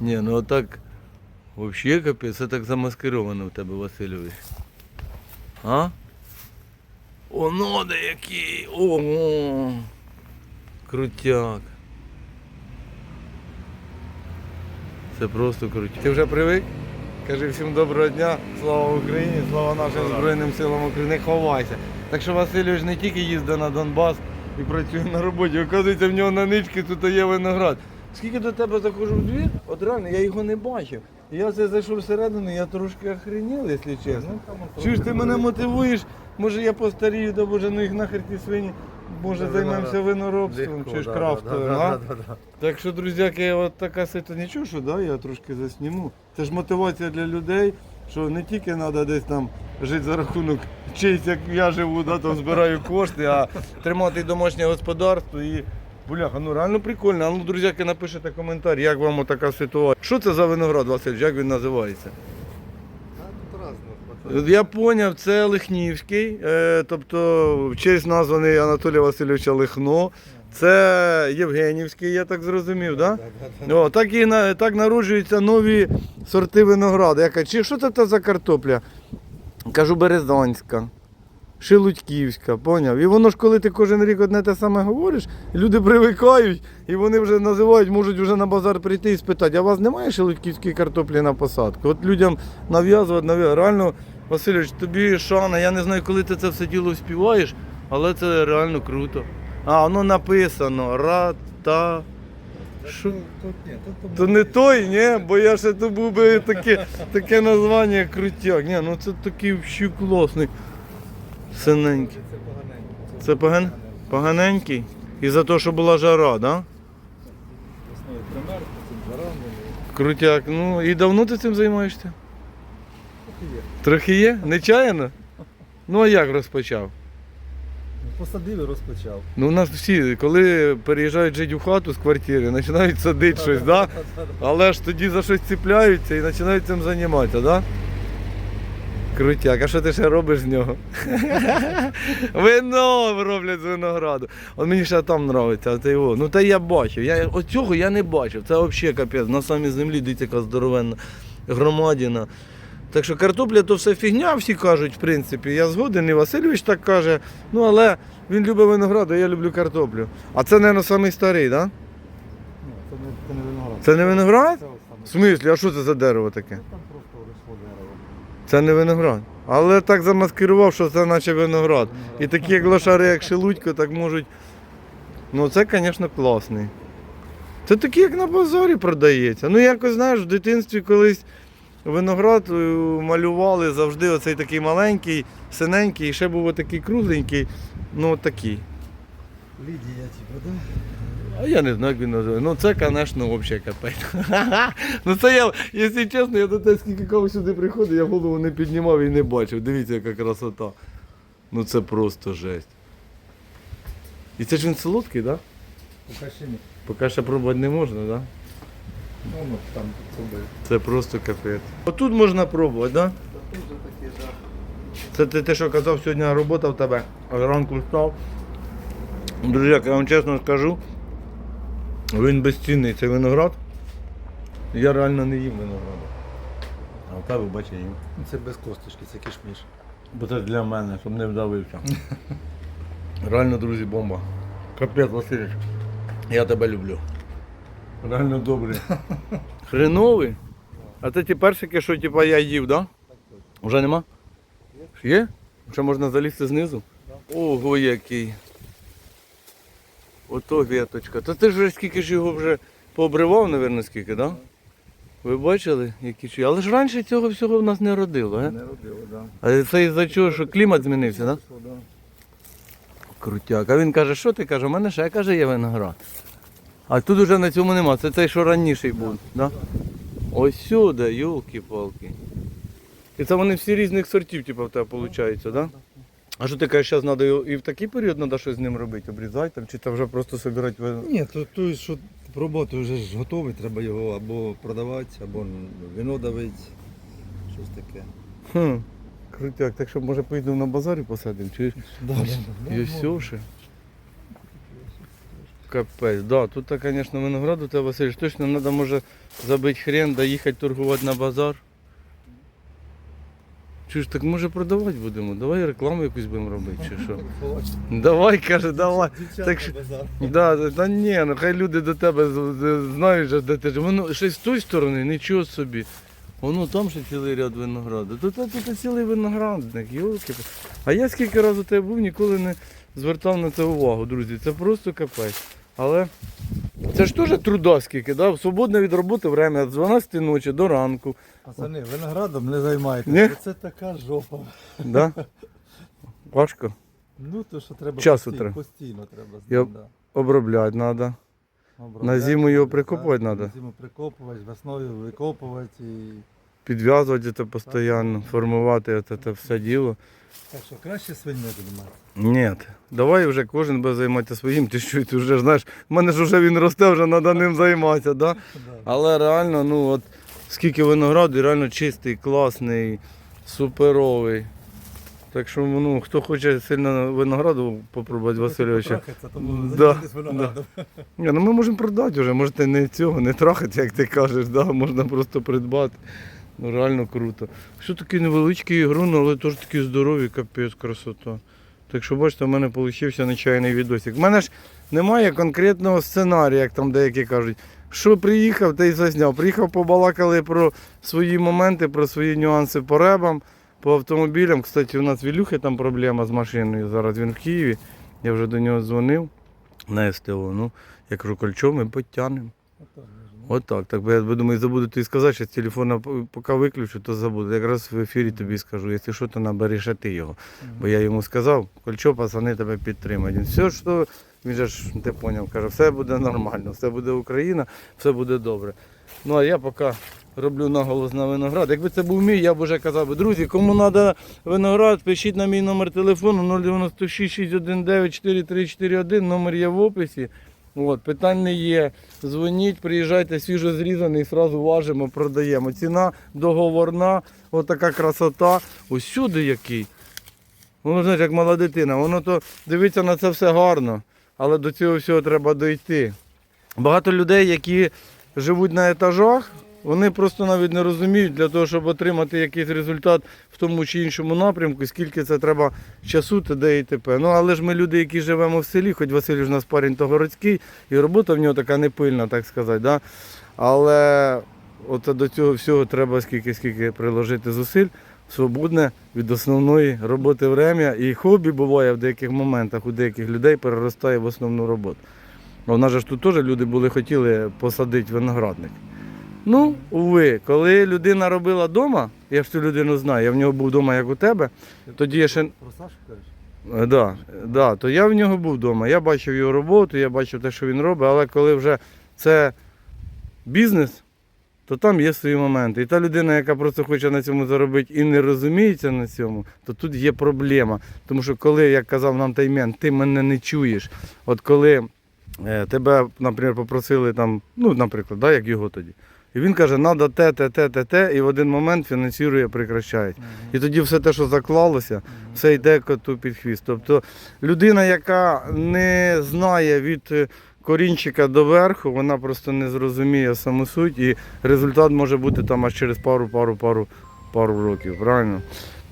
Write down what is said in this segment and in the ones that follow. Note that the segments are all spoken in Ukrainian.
Ні, ну отак. Взагалі капець, це так замаскировано в тебе, Васильович. А? Оно де який! Ого! Крутяк. Це просто крутяк. Ти вже привик? Кажи всім доброго дня, слава Україні, слава нашим Збройним силам України, не ховайся. Так що Васильович не тільки їздить на Донбас і працює на роботі, оказується в нього на нички тут є виноград. Скільки до тебе заходжу в двір, от реально, я його не бачив. Я це зайшов всередину, я трошки охренів, якщо чесно. Чуєш, ти мене мотивуєш, може я постарію, да боже, ну їх нахер ті свині, може Да, займемося виноробством, Легко, чи ж да, крафтовим, да, а? да, да, да. Так що, друзяки, от така ситуація, нічого, що да, я трошки засніму. Це ж мотивація для людей, що не тільки треба десь там жити за рахунок чийсь, як я живу, да, там збираю кошти, а тримати домашнє господарство і. Бляха, ну реально прикольно. А ну, друзяки, напишете коментар, як вам така ситуація. Що це за виноград, Василь, як він називається? Я зрозумів, це Лихнівський, е, тобто в честь названий Анатолія Васильовича Лихно. Це Євгенівський, я так зрозумів? Да? О, так і на- так народжуються нові сорти винограду. Я кажу, чи що це та за картопля? Кажу, Березанська, Шелудьківська, поняв? І воно ж, коли ти кожен рік одне те саме говориш, люди привикають і вони вже називають, можуть вже на базар прийти і спитати, а у вас немає шелудьківської картоплі на посадку? От людям нав'язувати, нав'язувати. Реально, Васильович, тобі шана, я не знаю, коли ти це все діло співаєш, але це реально круто. А, воно написано Рата. Тут То не той, ні, бо я ще то був би таке, таке названня крутяк. Ні, ну це такий взагалі класний. Синенький. Це. Поган... поганенький. І за те, що була жара, так? Да? Крутяк. Ну і давно ти цим займаєшся? і є. Трохи є? Нечаянно? Ну а як розпочав? Посадив і розпочав. Ну у нас всі, коли переїжджають жити в хату з квартири, починають садити щось, да? але ж тоді за щось ціпляються і починають цим займатися, так? Да? Крутяк, а що ти ще робиш з нього? Вино роблять з винограду. От мені ще там подобається, а його. Ну та я бачив. Я, от цього я не бачив. Це взагалі капець. На самій землі дивіться, яка здоровенна громадіна. Так що картопля то все фігня, всі кажуть, в принципі. Я згоден, і Васильович так каже. Ну але він любить виноград, а я люблю картоплю. А це, мабуть, самий старий, так? Да? Ні, це не, виноград. Це не виноград? В смислі, а що це за дерево таке? Ну, Там просто вийшло дерево. Це не виноград. Але так замаскирував, що це наче виноград. І такі як лошари, як Шелудько, так можуть. Ну це, звісно, класний. Це такий, як на базарі продається. Ну, якось, знаєш, в дитинстві колись виноград е, малювали завжди оцей такий маленький, синенький, і ще був отакий кругленький. Ну, такий. Лідія, типу, да? А я не знаю, як він називає. Ну це, звісно, взагалі капець. ну це я, якщо чесно, я до те, скільки кого сюди приходив, я голову не піднімав і не бачив. Дивіться, яка красота. Ну це просто жесть. І це ж він солодкий, так? Да? Поки ще ні. Поки ще пробувати не можна, так? Да? Ну, ну, там зробив. Це просто капець. Отут можна пробувати, так? Да? Тут же такі, да. Це ти, ти що казав, сьогодні робота в тебе, а зранку встав. Друзі, я вам чесно скажу, він безцінний цей виноград. Я реально не їм винограду. А в тебе бачиш, їм. Ну, Це без косточки, це кишміш. Бо це для мене, щоб не вдавився. Реально, друзі, бомба. Капець, Васильович. Я тебе люблю. Реально добрий. Хреновий. А це ті персики, що типа я їв, так? Да? Уже нема? Є? Ще можна залізти знизу? Ого, який. Ото віточка. Та ти ж вже скільки ж його вже пообривав, мабуть, скільки, так? Да? Ви бачили, які чи. Але ж раніше цього всього в нас не родило, а? Не робило, да. А це із-за чого, що клімат змінився, так? Да? Да. Крутяк. А він каже, що ти каже, у мене ще каже, є виноград. А тут уже на цьому нема, це цей, що раніший був. Да? Ось сюди, йолки-палки. І це вони всі різних сортів, типу, в тебе виходить, так? Да? А що ти кажеш, зараз треба і в такий період треба щось з ним робити, обрізати там, чи це вже просто збирати Ні, то той, що роботи вже ж готовий, треба його або продавати, або вино давити. Щось таке. Хм. Крутяк, так що може поїдемо на базарі посадимо, чи Да, Ось, і все ще. Капець, да, тут, звісно, виноград у тебе, Василь, точно треба, може, забити хрен, да їхати торгувати на базар. Ж так може продавати будемо? Давай рекламу якусь будемо робити, чи що? Давай, каже, давай. Так що- Да, да, та ні, ну хай люди до тебе з- з- знають, де ти ж. Воно ще з тої сторони, нічого собі. Воно там ще цілий ряд винограду. Тут, тут, тут цілий виноградник, йолки. А я скільки разів у тебе був, ніколи не звертав на це увагу, друзі. Це просто капець. Але це ж теж труда скільки, да? свободне від роботи время з 12 ночі до ранку. Пацани, виноградом не займайтеся. Ні? Це така жопа. Да? Важко. Ну то що треба Часу постійно, треба. постійно треба з Я- ним, да. Обробляти треба. Обробляти, зиму його прикопувати На надо? зиму прикопувати, весною викопувати. І... Підв'язувати це постійно, формувати це, це все діло. Так що краще свиньми займатися. Ні, давай вже кожен буде займатися своїм, ти що ти вже знаєш, в мене ж вже він росте, вже треба ним займатися, да? Да. Але реально, ну от скільки винограду, реально чистий, класний, суперовий. Так що, ну, хто хоче сильно винограду попробувати Васильовича. Тому Да. Ні, ну ми можемо продати вже, можете не цього, не трахати, як ти кажеш, да? можна просто придбати. Ну реально круто. Що такий невеличкий ігрун, але теж такий здоровий, капець, красота. Так що бачите, в мене вийшов нечайний відосик. У мене ж немає конкретного сценарію, як там деякі кажуть. Що приїхав, та й зазняв. Приїхав, побалакали про свої моменти, про свої нюанси по ребам, по автомобілям. Кстати, у нас в Ілюхи там проблема з машиною. Зараз він в Києві. Я вже до нього дзвонив на СТО. Ну, я кажу, кольчо ми підтягнемо. Отак. От так. Так бо я думаю, забуду тобі сказати, що з телефона поки виключу, то забуду. Якраз в ефірі тобі скажу, якщо що, то набереш а ти його. Бо я йому сказав, кольчо, пацани тебе підтримають. Все, що він же ж ти поняв, каже, все буде нормально, все буде Україна, все буде добре. Ну а я поки роблю наголос на виноград. Якби це був мій, я б вже казав би, друзі, кому треба виноград, пишіть на мій номер телефону 096 619 4341, номер є в описі. От, питань не є. Дзвоніть, приїжджайте свіжо зрізаний, одразу важимо, продаємо. Ціна договорна, отака красота. Ось сюди який. Воно знаєш, як мала дитина. Воно то дивиться на це все гарно, але до цього всього треба дойти. Багато людей, які живуть на етажах, вони просто навіть не розуміють для того, щоб отримати якийсь результат в тому чи іншому напрямку, скільки це треба часу, т.д. і т.п. Ну але ж ми люди, які живемо в селі, хоч Василь ж нас парень то городський, і робота в нього така непильна, так сказати. Да? Але от до цього всього треба скільки скільки приложити зусиль, свободне від основної роботи время. І хобі буває в деяких моментах у деяких людей переростає в основну роботу. А в нас же ж тут теж люди були хотіли посадити виноградник. Ну, уви, коли людина робила вдома, я ж цю людину знаю, я в нього був вдома, як у тебе, тоді я ще Про Сашу кажеш? Е, Да, да, то я в нього був вдома. Я бачив його роботу, я бачив те, що він робить, але коли вже це бізнес, то там є свої моменти. І та людина, яка просто хоче на цьому заробити і не розуміється на цьому, то тут є проблема. Тому що коли, як казав нам таймен, ти мене не чуєш. От коли е, тебе, наприклад, попросили там, ну, наприклад, да, як його тоді. І він каже, треба те, те, те, те, те, і в один момент фінансує, прекращають. І тоді все те, що заклалося, все йде коту під хвіст. Тобто людина, яка не знає від корінчика до верху, вона просто не зрозуміє саму суть, і результат може бути там аж через пару, пару, років, правильно?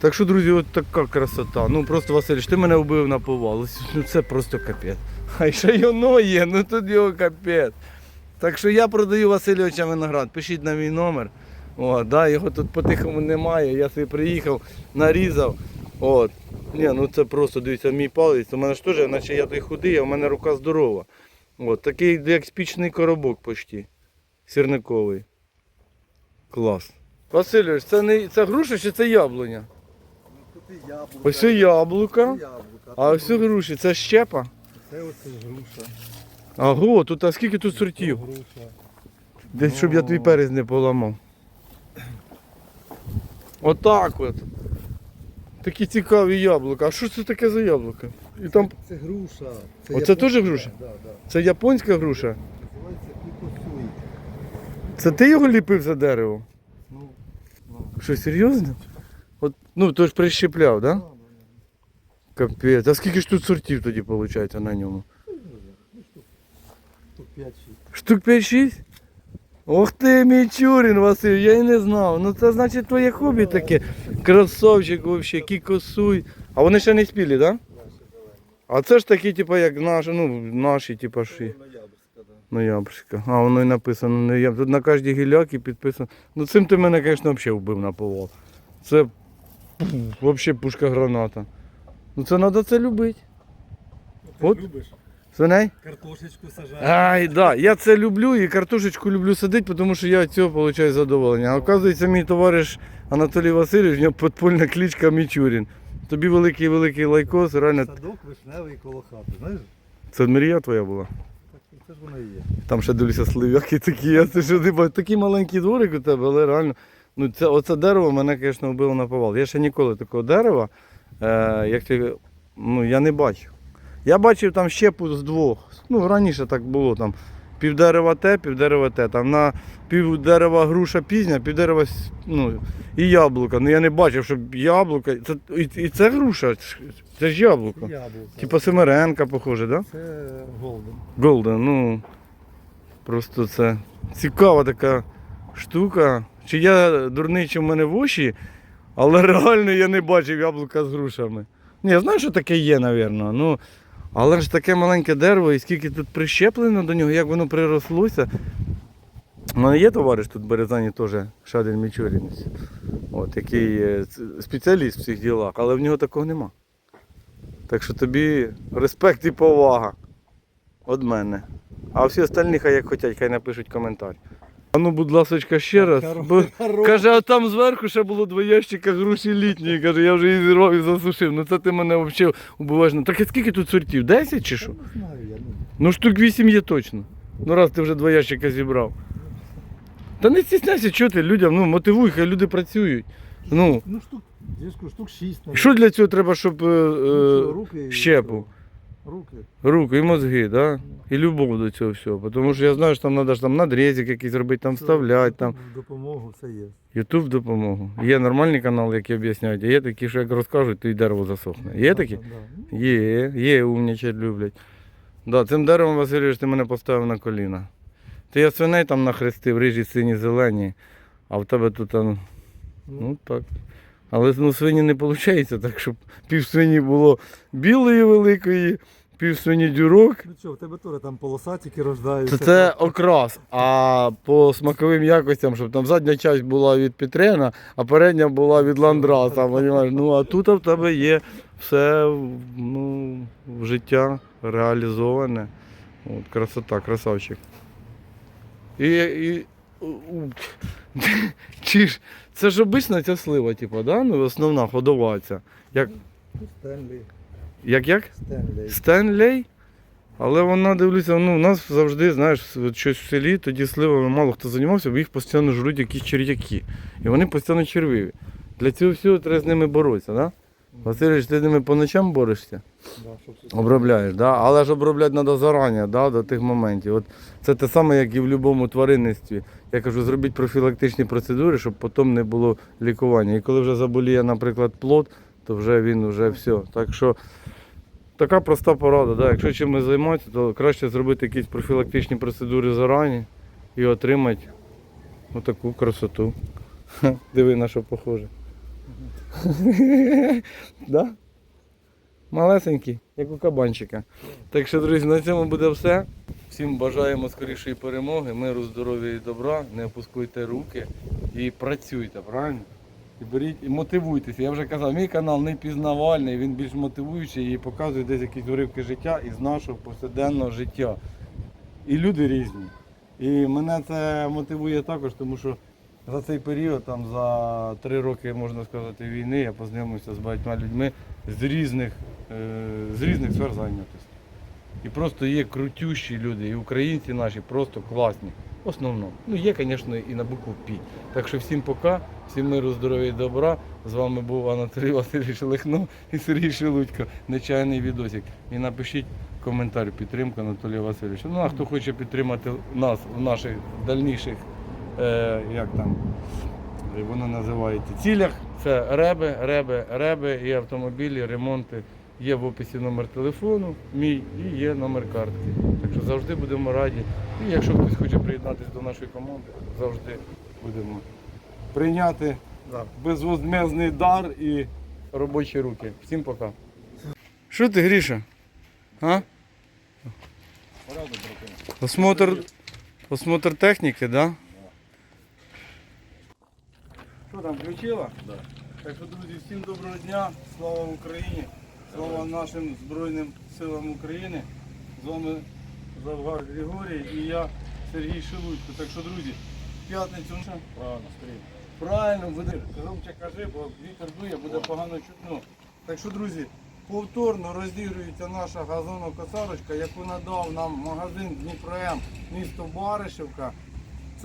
Так що, друзі, от така красота. Ну просто Василь, ти мене вбив на повал. Ну це просто капець. А ще й воно є, ну тут його капець. Так що я продаю Васильовича виноград. Пишіть на мій номер. О, да, його тут по-тихому немає. Я собі приїхав, нарізав. От. Ні, ну це просто дивіться, мій палець. У мене ж теж, наче я той худий, а в мене рука здорова. От, такий як спічний коробок почти. Сірниковий. Клас. Васильович, це не це груша чи це яблуня? Тут і яблука. Ось і яблука. а ось це груші, це щепа. Це оце груша. Ого, тут а скільки тут сортів? Груша. Десь щоб я твій перець не поламав. Отак от. Такі цікаві яблука. А що це таке за яблука? І там Це груша. Це Оце японська. теж груша? Да, да. це японська груша. Називається кікосуй. Це ти його ліпив за дерево? Ну, ну. Що, серйозно? От, ну, то ж прищепляв, так? Да? Капець. А скільки ж тут сортів тоді виходить на ньому? 5-6. Штук 5-6? Ох ти, Мічурін, Василь, я і не знав. Ну це значить твоє хобі таке. Красавчик взагалі, кікосуй. А вони ще не спілі, так? Да? А це ж такі, типу, як наші, ну, наші, типу, ши. Ноябрьська, А воно і написано ноябрь. Тут на кожній гілякі підписано. Ну цим ти мене, звісно, взагалі вбив на повал. Це взагалі пушка граната. Ну це треба це любити. Ти От. любиш? Свиней? Картошечку сажаєш. Ай, да, я це люблю і картошечку люблю садити, тому що я від цього отримую задоволення. А оказується, мій товариш Анатолій Васильович, у нього підпольна кличка Мічурін. Тобі великий великий лайкос, реально. Садок вишневий коло хати, знаєш? Це мрія твоя була. Так, це ж воно і є. Там ще дивлюся слив'яки такі, я це що не бачу. Такий маленький дворик у тебе, але реально. Ну, це, оце дерево мене, звісно, вбило на повал. Я ще ніколи такого дерева, е, як ти, ну, я не бачив. Я бачив там щепу з двох. Ну, раніше так було там. Пів дерева те, пів дерева те. Там на пів дерева груша пізня, пів дерева с- ну, і яблука. Ну я не бачив, щоб яблука. Це, і, і це груша, це ж яблуко. Яблука. Типа Семеренка, похоже, так? Да? Це голден. Голден, ну просто це цікава така штука. Чи я дурний, чи в мене в очі, але реально я не бачив яблука з грушами. Ні, я знаю, що таке є. Ну, але ж таке маленьке дерево, і скільки тут прищеплено до нього, як воно прирослося. У мене є товариш тут в Березані теж Шадин Мічурінець, от, який е, спеціаліст в цих ділах, але в нього такого нема. Так що тобі респект і повага від мене. А всі остальні хай як хочуть, хай напишуть коментар. А ну, будь ласочка, ще раз. Бо, каже, а там зверху ще було два ящика груші літньої. Каже, я вже її зірвав і засушив. Ну це ти мене взагалі. Ну, Так і скільки тут сортів? Десять чи що? Не знаю, я ну. Ну штук вісім є точно. Ну раз ти вже два ящика зібрав. Та не стісняйся, що ти людям, ну мотивуй, хай люди працюють. Ну, Ну штук, я ж кажу, штук 6. що для цього треба, щоб е, е, руки і щепу? Руки. руки і мозги, да? і любов до цього всього. Тому що я знаю, що там треба ж там надрізик якийсь робити, там вставляти, там Допомогу, все є. Ютуб допомогу. Є нормальні канали, які об'ясняють, а є такі, що як розкажуть, то й дерево засохне. Є такі? Да, да. Є, є, умнічать люблять. Да, цим деревом, Васильович, ти мене поставив на коліна. Ти я свиней там нахрестив, рижі, сині, зелені, а в тебе тут, а, ну, ну так. Але ну, свині не виходить, так щоб пів свині було білої великої, пів свині дюрок. Ну що, в тебе теж там полосатики Це, рождаються. це окрас. А по смаковим якостям, щоб там задня часть була від Петрена, а передня була від Ландраса. понімаєш? Ну а тут в тебе є все ну, в життя реалізоване. От, красота, красавчик. І, і чи ж, це ж обична ця слива, типу, да? ну, основна ходова ця. Як, Стенлі. як як? Стенлі. Стенлей. Але вона дивлюся, ну, у нас завжди, знаєш, от щось в селі, тоді сливами мало хто займався, бо їх постійно жруть якісь черв'яки. І вони постійно червиві. Для цього всього треба з ними боротися, да? Васильович, ти ними по ночам борешся? Обробляєш, да? але ж обробляти треба зарані, да? до тих моментів. От це те саме, як і в будь-якому тваринництві. Я кажу, зробіть профілактичні процедури, щоб потім не було лікування. І коли вже заболіє, наприклад, плод, то вже він вже все. Так що така проста порада. Да? Якщо чимось займатися, то краще зробити якісь профілактичні процедури зарані і отримати отаку красоту. Диви на що похоже. да? Малесенький, як у кабанчика. Так що, друзі, на цьому буде все. Всім бажаємо скорішої перемоги, миру, здоров'я і добра. Не опускуйте руки і працюйте, правильно? І беріть і мотивуйтеся. Я вже казав, мій канал не пізнавальний, він більш мотивуючий і показує десь якісь уривки життя із нашого повсякденного життя. І люди різні. І мене це мотивує також, тому що за цей період, там за три роки, можна сказати, війни, я познайомився з багатьма людьми з різних, е, з різних сфер зайнятості. І просто є крутющі люди, і українці наші просто класні. В основному. Ну, є, звісно, і на букву Пі. Так що всім пока, всім миру, здоров'я і добра. З вами був Анатолій Васильович Лихно і Сергій Шелудько. Нечайний відосик. І напишіть коментар підтримку Анатолія Васильовича. Ну а хто хоче підтримати нас в наших дальніших, е, як там воно називається, цілях, це реби, реби, реби і автомобілі, ремонти Є в описі номер телефону, мій і є номер картки. Так що завжди будемо раді. І якщо хтось хоче приєднатися до нашої команди, завжди будемо прийняти безвозмезний дар і робочі руки. Всім пока. Що ти, Гріша? А? Осмотр, осмотр техніки, да? Що там, включила? Да. Так що, друзі, всім доброго дня, слава Україні, слава нашим Збройним силам України. З вами Завгар Григорій і я Сергій Шелудько. Так що, друзі, в п'ятницю ну, Правильно, скоріше. правильно буде. Громче кажи, бо вітер дує, буде погано чутно. Так що, друзі, повторно розігрується наша газонокосарочка, яку надав нам магазин Дніпром, місто Баришівка.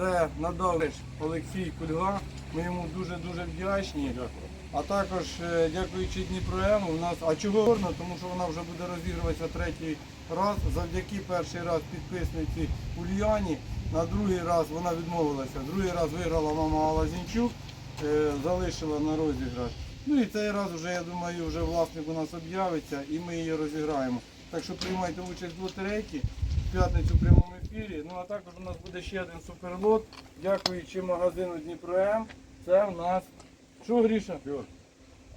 Це надав Олексій Кульга. Ми йому дуже-дуже вдячні. А також е, дякуючи Дніпроему, у нас, а чого горно, тому що вона вже буде розігруватися третій раз. Завдяки перший раз підписниці Ульяні. На другий раз вона відмовилася. Другий раз виграла мама Алла Зінчук, е, залишила на розіграш. Ну і цей раз вже, я думаю, вже власник у нас об'явиться і ми її розіграємо. Так що приймайте участь в лотерейці в п'ятницю прямому ефірі. Ну а також у нас буде ще один суперлот. Дякуючи магазину Дніпром. Це у нас. Що, Гріша?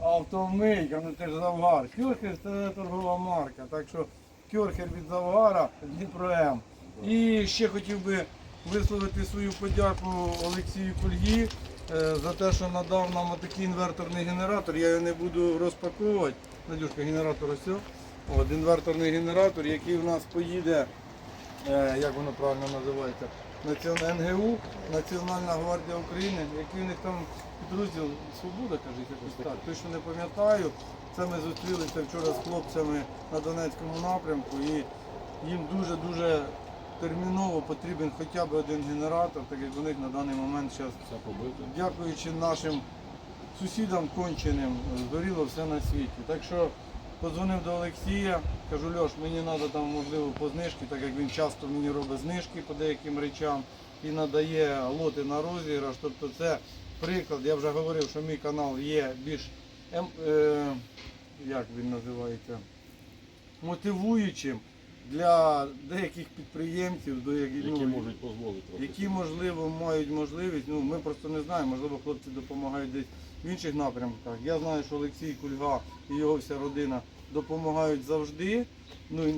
Автомийка, ну ти ж завгар. Кьорхер це торгова марка. Так що кьорхер від завгара Дніпром. І ще хотів би висловити свою подяку Олексію Кульгі е, за те, що надав нам отакий інверторний генератор. Я його не буду розпаковувати. Надюшка, генератор ось. От інверторний генератор, який у нас поїде, як воно правильно називається, НГУ, Національна гвардія України, який у них там підрозділ Свобода, кажуть, якось так. Точно не пам'ятаю. Це ми зустрілися вчора з хлопцями на Донецькому напрямку і їм дуже-дуже терміново потрібен хоча б один генератор, так як у них на даний момент зараз, дякуючи нашим сусідам конченим, згоріло все на світі. Так що подзвонив до Олексія, кажу, Льош, мені треба там можливо по знижки, так як він часто мені робить знижки по деяким речам і надає лоти на розіграш. Тобто це приклад, я вже говорив, що мій канал є більш ем, е, як він називається, мотивуючим для деяких підприємців, до Які ну, можуть дозволити. які можливо мають можливість. Ну ми просто не знаємо. Можливо, хлопці допомагають десь в інших напрямках. Я знаю, що Олексій Кульга і його вся родина допомагають завжди. Ну і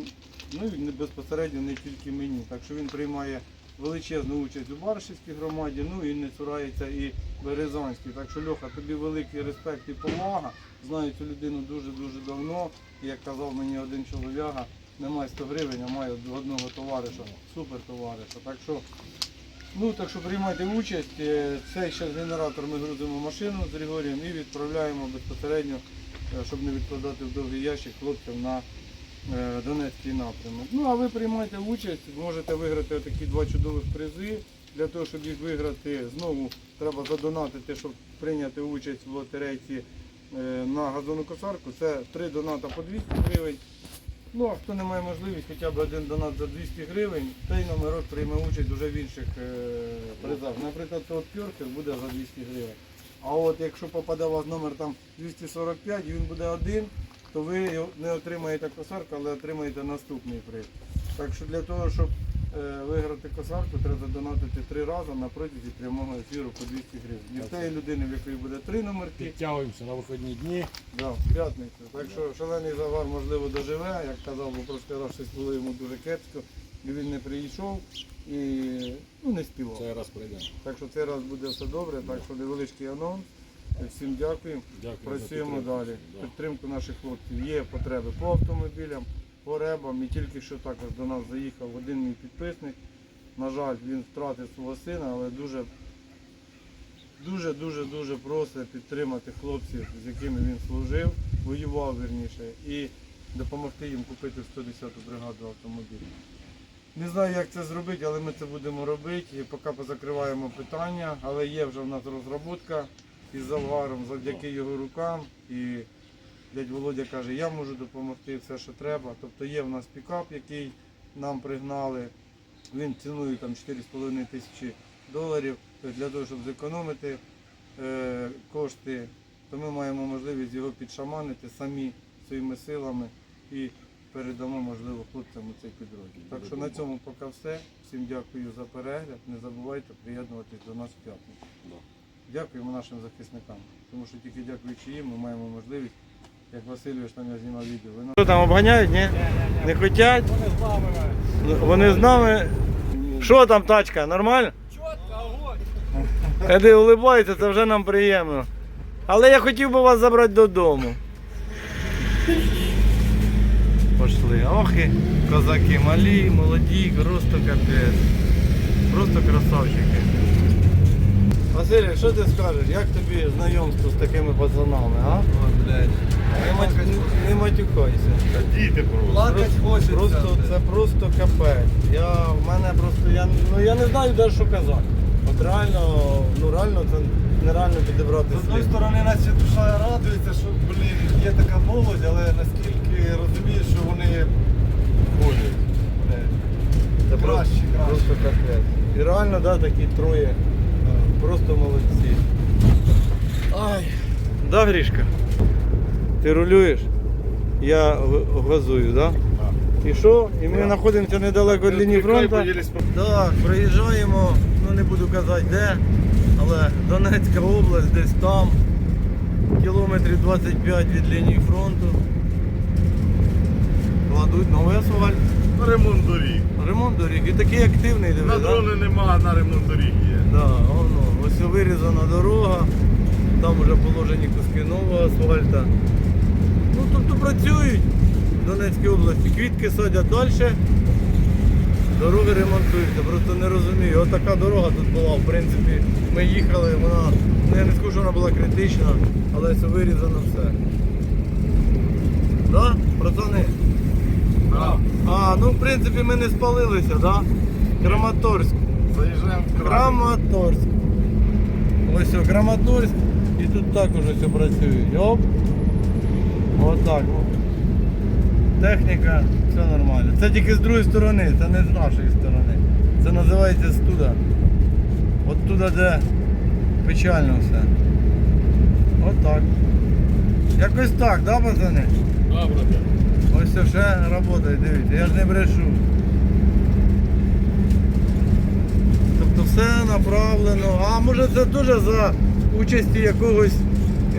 ну і безпосередньо не тільки мені. Так що він приймає величезну участь у Баршівській громаді, ну і не цурається і Березанській. Так що Льоха, тобі великий респект і повага. Знаю цю людину дуже дуже давно. Як казав мені один чоловіка, немає 100 гривень, а має одного товариша, супер товариша. Так що Ну, так що приймайте участь. Е, Цей ще генератор ми грузимо машину з Григорієм і відправляємо безпосередньо, щоб не відкладати в довгий ящик хлопцям на е, Донецький напрямок. Ну а ви приймайте участь, можете виграти такі два чудових призи. Для того, щоб їх виграти, знову треба задонатити, щоб прийняти участь в лотерейці е, на газонокосарку. Це три доната по 200 гривень. Ну, а хто не має можливість, хоча б один донат за 200 гривень, той номерок прийме участь вже в інших е, призах. Наприклад, от Пьоркер буде за 200 гривень. А от якщо попаде у вас номер там 245 і він буде один, то ви не отримаєте косарку, але отримаєте наступний приз. Так що для того, щоб е, виграти косарку, треба задонатити три рази на протязі прямого ефіру по 200 гривень. І в тієї людини, в якої буде три номерки, Підтягуємося на вихідні дні. Да, в п'ятницю. Так що шалений завар можливо доживе, як казав, бо просто раз щось було йому дуже кепсько, він не прийшов і ну, не співав. Цей раз прийдемо. Так що цей раз буде все добре, так що невеличкий анонс. Всім дякую. Дякую. Працюємо далі. Да. Підтримку наших хлопців. Є потреби по автомобілям, по ребам. І тільки що також до нас заїхав один мій підписник. На жаль, він втратив свого сина, але дуже дуже дуже дуже просить підтримати хлопців, з якими він служив, воював вірніше, і допомогти їм купити 110-ту бригаду автомобілів. Не знаю, як це зробити, але ми це будемо робити. І поки позакриваємо питання, але є вже в нас розробка із Завгаром завдяки його рукам. І дядь Володя каже, я можу допомогти все, що треба. Тобто є в нас пікап, який нам пригнали. Він цінує там 4,5 тисячі доларів. Для того, щоб зекономити е, кошти, то ми маємо можливість його підшаманити самі своїми силами і передамо, можливо, хлопцям у цей підрозділ. Так що на цьому поки все. Всім дякую за перегляд. Не забувайте приєднуватись до нас в п'ятницю. Дякуємо нашим захисникам, тому що тільки дякуючи їм ми маємо можливість, як Васильович там я знімав відео. Ви Що там обганяють, ні? Не хочуть? Вони з нами. Що там тачка? Нормально? Еди улибається, це вже нам приємно. Але я хотів би вас забрати додому. Пошли. Ох і козаки малі, молоді, просто капець. Просто красавчики. Василь, що ти скажеш? Як тобі знайомство з такими пацанами, а? Не, мать- не матюкайся. Діти просто. Плакать хочеться. Просто це просто капець. Я в мене просто я ну я не знаю де що казати. От реально, ну реально це нереально підібрати З одної сторони, наче душа радується, що блін, є така молодь, але наскільки розумієш, що вони ходять. Це краще, краще. просто капець. І реально, да, такі троє. Просто молодці. Ай. Да, Грішка? Ти рулюєш? Я г- газую, да? І що? І ми знаходимося недалеко від лінії фронту. Так, проїжджаємо, ну не буду казати де, але Донецька область, десь там, кілометрів 25 від лінії фронту. Кладуть новий асфальт. Ремонт доріг. Ремонт доріг. І такий активний, диви, На да? дрони нема, на ремонт доріг є. Да, воно, ось вирізана дорога, там вже положені куски нового асфальта. Ну тобто працюють в Донецькій області, квітки садять далі, дороги ремонтуються, просто не розумію. От така дорога тут була, в принципі, ми їхали, вона, ну я не скажу, що вона була критична, але все вирізано все. Да, пацани? А, ну в принципі ми не спалилися, да? Краматорськ. Заїжджаємо в край. Краматорськ. Ось о, Краматорськ. І тут також ось працюють. Оп. Отак. о. Техніка, все нормально. Це тільки з другої сторони, це не з нашої сторони. Це називається студа. От туди, де печально все. Отак. Якось так, да, пацани? Добре. Ось це ще працює, дивіться, я ж не брешу. Тобто все направлено. А може це теж за участі якогось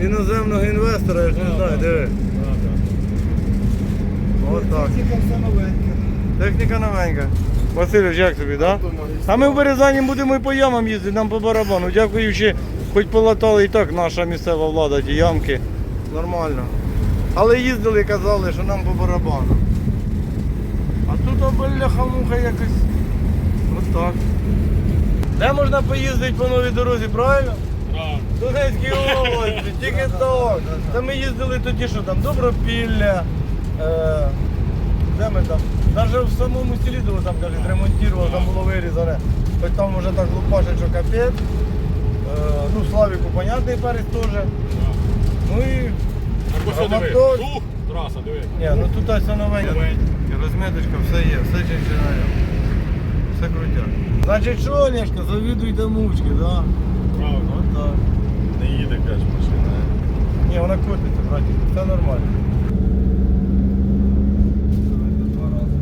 іноземного інвестора, я ж не знаю, диви. Отак. Техніка новенька. Васильович, як тобі, так? Да? А ми в Березані будемо і по ямам їздити, нам по барабану. Дякуючи, хоч полатали і так наша місцева влада, ті ямки. Нормально. Але їздили і казали, що нам по барабану. А тут бляха-муха якось. Отак. Де можна поїздити по новій дорозі, правильно? В Донецькій області, тільки так. Та ми їздили тоді, що там Добропілля. Е, де ми там? Навіть в самому селі там кажуть, ремонтували, там було вирізане. Хоч там вже так лупашить, що капець. Е, ну, Славіку, понятний перець теж. Ну і Краматорськ. Ух, траса, диви. Ні, ну тут все новеньке. Розміточка, все є, все чинчинає. Все крутяк. Значить що, Олешка, завідуйте мучки, да? Правильно. От так. Не їде, каже, машина. Ні, вона котиться, братик, все нормально. Два рази.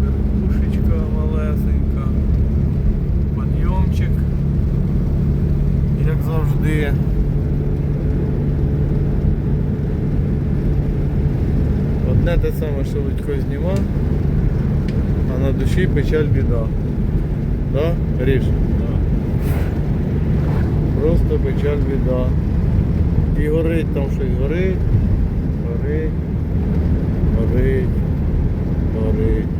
Церквушечка малесенька. Підйомчик. Як завжди. Одне те саме, що Лудько знімав, а на душі печаль біда. Да, Гріш? Просто печаль біда. І горить там щось горить, горить, горить, горить.